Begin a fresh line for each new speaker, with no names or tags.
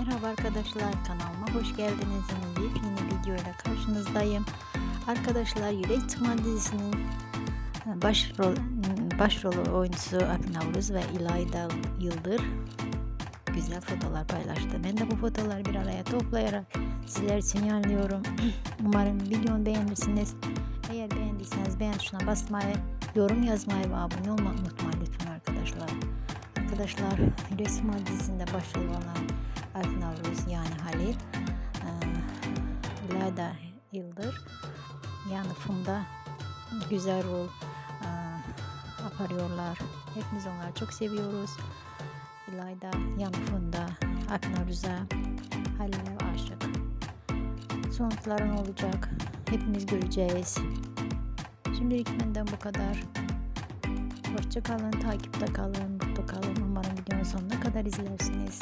Merhaba arkadaşlar kanalıma hoş geldiniz. Yine yepyeni videoyla karşınızdayım. Arkadaşlar Yürek Tırman dizisinin e, başrol başrol oyuncusu Navruz ve İlayda Yıldır güzel fotolar paylaştı. Ben de bu fotoları bir araya toplayarak sizler için yayınlıyorum. Umarım videomu beğenirsiniz. Eğer beğendiyseniz beğen tuşuna basmayı, yorum yazmayı ve abone olmayı unutmayın lütfen arkadaşlar. Arkadaşlar Tırman dizisinde başrol olan Akın Navruz yani Halil, İlayda Yıldır yani Funda güzel rol aparıyorlar. Hepimiz onları çok seviyoruz. İlayda, yani Funda, Akın Navruz'a, Halil'e aşık. Sonuçları ne olacak? Hepimiz göreceğiz. Şimdilik benden bu kadar. Hoşçakalın, takipte kalın, mutlu kalın. Umarım videonun sonuna kadar izlersiniz.